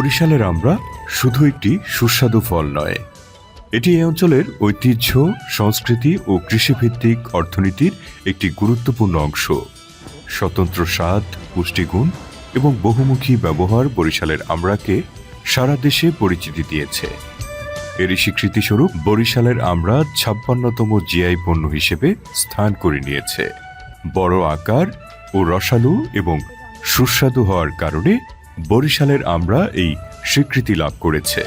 বরিশালের আমরা শুধু একটি সুস্বাদু ফল নয়। এটি এই অঞ্চলের ঐতিহ্য, সংস্কৃতি ও কৃষিভিত্তিক অর্থনীতির একটি গুরুত্বপূর্ণ অংশ। স্বতন্ত্র স্বাদ, পুষ্টিগুণ এবং বহুমুখী ব্যবহার বরিশালের আমড়াকে সারা দেশে পরিচিতি দিয়েছে। এরই স্বীকৃতিস্বরূপ বরিশালের আমরা ছাপ্পান্নতম জিআই পণ্য হিসেবে স্থান করে নিয়েছে। বড় আকার ও রসালো এবং সুস্বাদু হওয়ার কারণে বরিশালের আমরা এই স্বীকৃতি লাভ করেছে।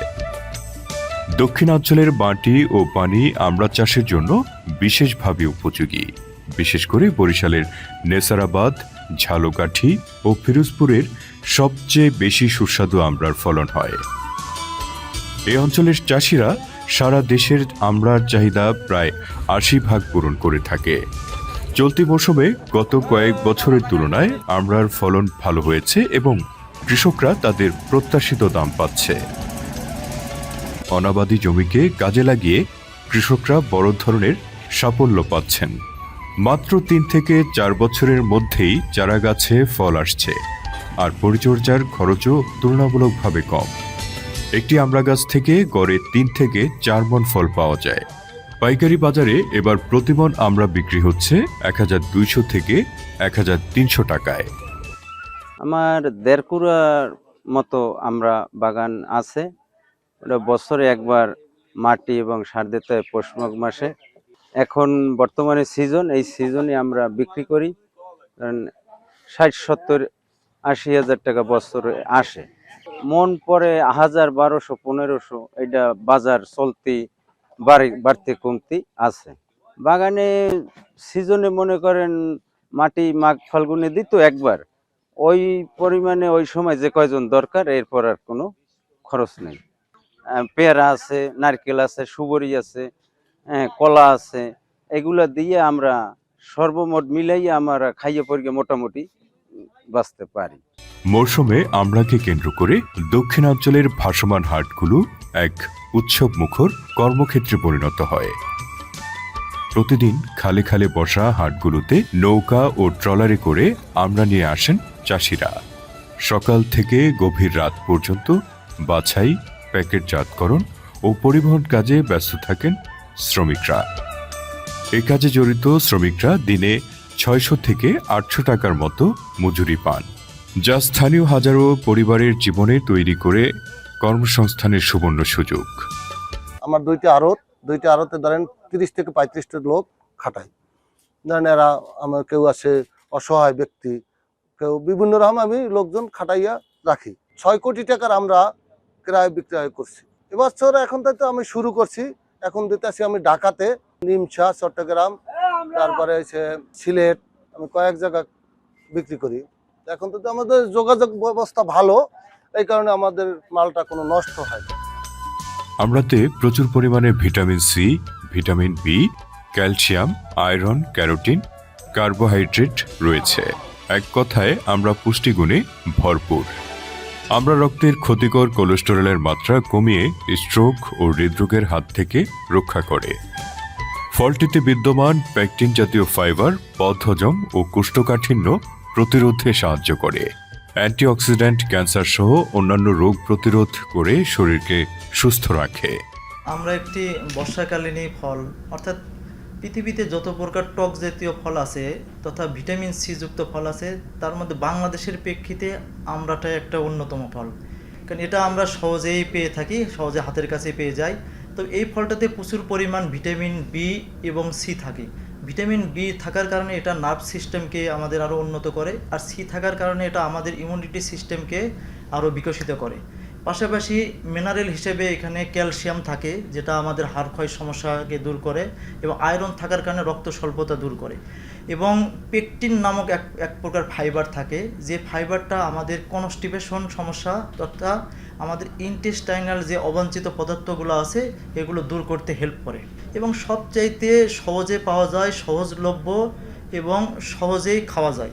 দক্ষিণাঞ্চলের মাটি ও পানি আমড়া চাষের জন্য বিশেষভাবে উপযোগী। বিশেষ করে বরিশালের নেসারাবাদ, ঝালকাঠি ও ফিরোজপুরের সবচেয়ে বেশি সুস্বাদু আমড়ার ফলন হয়। এই অঞ্চলের চাষিরা সারা দেশের আমড়ার চাহিদা প্রায় আশি ভাগ পূরণ করে থাকে। চলতি মৌসুমে গত কয়েক বছরের তুলনায় আমড়ার ফলন ভালো হয়েছে এবং কৃষকরা তাদের প্রত্যাশিত দাম পাচ্ছে। অনাবাদি জমিকে কাজে লাগিয়ে কৃষকরা বড় ধরনের সাফল্য পাচ্ছেন। মাত্র তিন থেকে চার বছরের মধ্যেই চারা গাছে ফল আসছে, আর পরিচর্যার খরচও তুলনামূলকভাবে কম। একটি আমড়া গাছ থেকে গড়ে তিন থেকে চার মন ফল পাওয়া যায়। পাইকারি বাজারে এবার প্রতিমন আমড়া বিক্রি হচ্ছে এক হাজার দুইশো থেকে এক হাজার তিনশো টাকায়। আমার দেড় কুড়ার মতো আমরা বাগান আছে। ওটা বছরে একবার মাটি এবং সার দিতে হয় পৌষ মাসে। এখন বর্তমানে সিজন এই সিজনে আমরা বিক্রি করি। কারণ ষাট, সত্তর, আশি হাজার টাকা বছরে আসে। মন পরে হাজার বারোশো, পনেরোশো, এটা বাজার চলতি, বাড়ি, বাড়তি কমতি আছে। বাগানে সিজনে মনে করেন মাটি, মাঘ, ফাল্গুনে দিত একবার। ওই পরিমাণে ওই সময় যে কয়জন দরকার এরপর আর কোনো খরচ নেই। পেয়ারা আছে নারকেল আছে সুবরি আছে হ্যাঁ, কলা আছে এগুলা দিয়ে আমরা সর্বমোট মিলাই আমরা খাইয়ে পড়িয়ে মোটামুটি বাঁচতে পারি। মরশুমে আমরাকে কেন্দ্র করে দক্ষিণাঞ্চলের ভাসমান হাটগুলো এক উৎসব মুখর কর্মক্ষেত্রে পরিণত হয়। প্রতিদিন খালে খালে বসা হাটগুলোতে নৌকা ও ট্রলারে করে আমড়া নিয়ে আসেন চাষিরা। সকাল থেকে গভীর রাত পর্যন্ত বাছাই প্যাকেটজাতকরণ ও পরিবহন কাজে ব্যস্ত থাকেন শ্রমিকরা। এই কাজে জড়িত শ্রমিকরা দিনে ছয়শো থেকে আটশো টাকার মতো মজুরি পান, যা স্থানীয় হাজারো পরিবারের জীবনে তৈরি করে কর্মসংস্থানের সুবর্ণ সুযোগ। আমার দুইটা আড়ত দুইটা আড়তে ধরেন তিরিশ থেকে পঁয়ত্রিশটা লোক খাটাই ধরেন এরা আমার কেউ আছে অসহায় ব্যক্তি, কেউ বিভিন্ন রকম আমি লোকজন খাটাইয়া রাখি। ছয় কোটি টাকার আমরা ক্রয় বিক্রয় করছি। এবছর এখন তো আমি শুরু করছি। এখন দিতেছি আমি ঢাকাতে নিমছা চট্টগ্রাম, তারপরে হচ্ছে সিলেট, আমি কয়েক জায়গা বিক্রি করি। এখন তো আমাদের যোগাযোগ ব্যবস্থা ভালো, এই কারণে আমাদের মালটা কোনো নষ্ট হয় না। আমরাতে প্রচুর পরিমাণে vitamin C, vitamin B calcium, iron, carotene, carbohydrate রয়েছে। এক কথায়, আমরা পুষ্টিগুণে ভরপুর। আমরা রক্তের ক্ষতিকর কোলেস্টেরলের মাত্রা কমিয়ে স্ট্রোক ও হৃদরোগের হাত থেকে রক্ষা করে। ফলটিতে বিদ্যমান প্যাকটিন জাতীয় ফাইবার বদহজম ও কোষ্ঠকাঠিন্য প্রতিরোধে সাহায্য করে। অ্যান্টিঅক্সিডেন্ট ক্যান্সার সহ অন্যান্য রোগ প্রতিরোধ করে শরীরকে সুস্থ রাখে। আমরা একটি বর্ষাকালীনই ফল, অর্থাৎ পৃথিবীতে যত প্রকার টক জাতীয় ফল আছে তথা ভিটামিন সি যুক্ত ফল আছে, তার মধ্যে বাংলাদেশের প্রেক্ষিতে আমরাটা একটা অন্যতম ফল। কারণ এটা আমরা সহজেই পেয়ে থাকি, সহজে হাতের কাছে পেয়ে যাই। তো এই ফলটাতে প্রচুর পরিমাণ ভিটামিন বি এবং সি থাকে। ভিটামিন বি থাকার কারণে এটা নার্ভ সিস্টেমকে আমাদের আরও উন্নত করে, আর সি থাকার কারণে এটা আমাদের ইমিউনিটি সিস্টেমকে আরও বিকশিত করে। পাশাপাশি মিনারেল হিসেবে এখানে ক্যালসিয়াম থাকে, যেটা আমাদের হাড় ক্ষয় সমস্যাকে দূর করে, এবং আয়রন থাকার কারণে রক্ত স্বল্পতা দূর করে। এবং পেকটিন নামক এক এক প্রকার ফাইবার থাকে, যে ফাইবারটা আমাদের কনস্টিপেশন সমস্যা তথা ইন্টেস্টাইনাল যে অবাঞ্ছিত পদার্থগুলো আছে, এগুলো দূর করতে হেল্প করে। এবং সবচাইতে সহজে পাওয়া যায় সহজলভ্য এবং সহজেই খাওয়া যায়।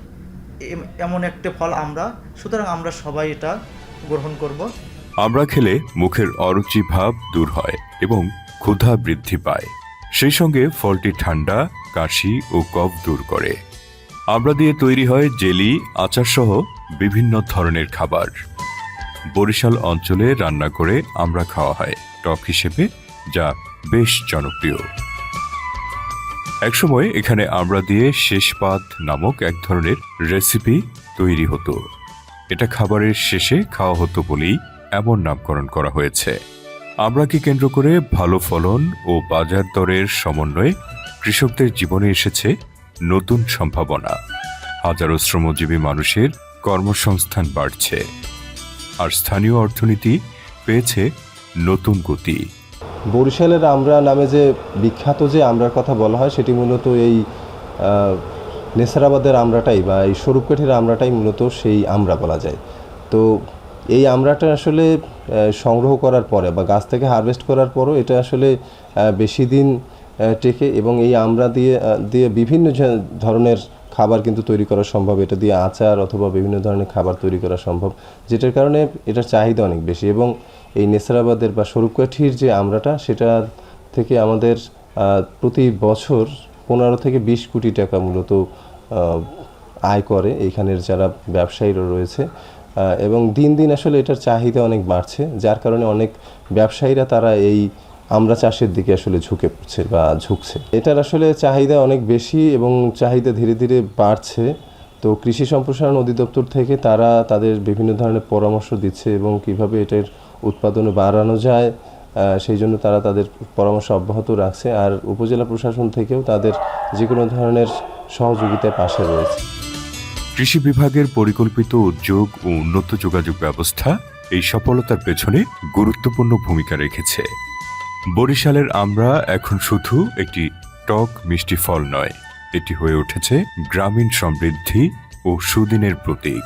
এম- এমন একটা ফল আমরা, সুতরাং আমরা সবাই এটা গ্রহণ করব। আমরা খেলে মুখের অরুচি ভাব দূর হয় এবং ক্ষুধা বৃদ্ধি পায়। সেই সঙ্গে ফলটি ঠান্ডা, কাশি ও কফ দূর করে। আমরা দিয়ে তৈরি হয় জেলি আচার সহ বিভিন্ন ধরনের খাবার। বরিশাল অঞ্চলে রান্না করে আমরা খাওয়া হয়, টক হিসেবে, যা বেশ জনপ্রিয়। একসময় এখানে আমরা দিয়ে শেষপাত নামক এক ধরনের রেসিপি তৈরি হতো। এটা খাবারের শেষে খাওয়া হতো বলেই এমন নামকরণ করা হয়েছে। আমরাকে কেন্দ্র করে ভালো ফলন ও বাজার দরের সমন্বয়ে কৃষকদের জীবনে এসেছে নতুন সম্ভাবনা। হাজারো শ্রমজীবী মানুষের কর্মসংস্থান বাড়ছে। আর স্থানীয় অর্থনীতি পেয়েছে নতুন গতি। বরিশালের আমরা নামে যে বিখ্যাত যে আমরার কথা বলা হয়, সেটি মূলত এই নেসারাবাদের আমরাটাই বা এই স্বরূপকাঠির আমরাটাই মূলত সেই আমরা বলা যায়। তো এই আমরাটা আসলে সংগ্রহ করার পরে বা গাছ থেকে হারভেস্ট করার পরও এটা আসলে বেশি দিন টেকে এবং এই আমরা দিয়ে দিয়ে বিভিন্ন ধরনের খাবার কিন্তু তৈরি করা সম্ভব, এটা দিয়ে আচার অথবা বিভিন্ন ধরনের খাবার তৈরি করা সম্ভব, যেটার কারণে এটার চাহিদা অনেক বেশি। এবং এই নেসারাবাদের বা সরুকাঠির যে আমরাটা সেটা থেকে আমাদের প্রতি বছর পনেরো থেকে বিশ কোটি টাকা মূলত আয় করে এইখানের যারা ব্যবসায়ীরা রয়েছে। এবং দিন দিন আসলে এটার চাহিদা অনেক বাড়ছে, যার কারণে অনেক ব্যবসায়ীরা তারা এই আমরা চাষের দিকে আসলে ঝুঁকে পড়ছে বা ঝুঁকছে। এটার আসলে চাহিদা অনেক বেশি এবং চাহিদা ধীরে ধীরে বাড়ছে। তো কৃষি সম্প্রসারণ অধিদপ্তর থেকে তারা তাদের বিভিন্ন ধরনের পরামর্শ দিচ্ছে এবং কীভাবে এটার উৎপাদন বাড়ানো যায় সেই জন্য তারা তাদের পরামর্শ অব্যাহত রাখছে আর উপজেলা প্রশাসন থেকেও তাদের যে কোনো ধরনের সহযোগিতায় পাশে রয়েছে। কৃষি বিভাগের পরিকল্পিত উদ্যোগ ও উন্নত যোগাযোগ ব্যবস্থা এই সফলতার পেছনে গুরুত্বপূর্ণ ভূমিকা রেখেছে। বরিশালের আমরা এখন শুধু একটি টক মিষ্টি ফল নয়, এটি হয়ে উঠেছে গ্রামীণ সমৃদ্ধি ও সুদিনের প্রতীক।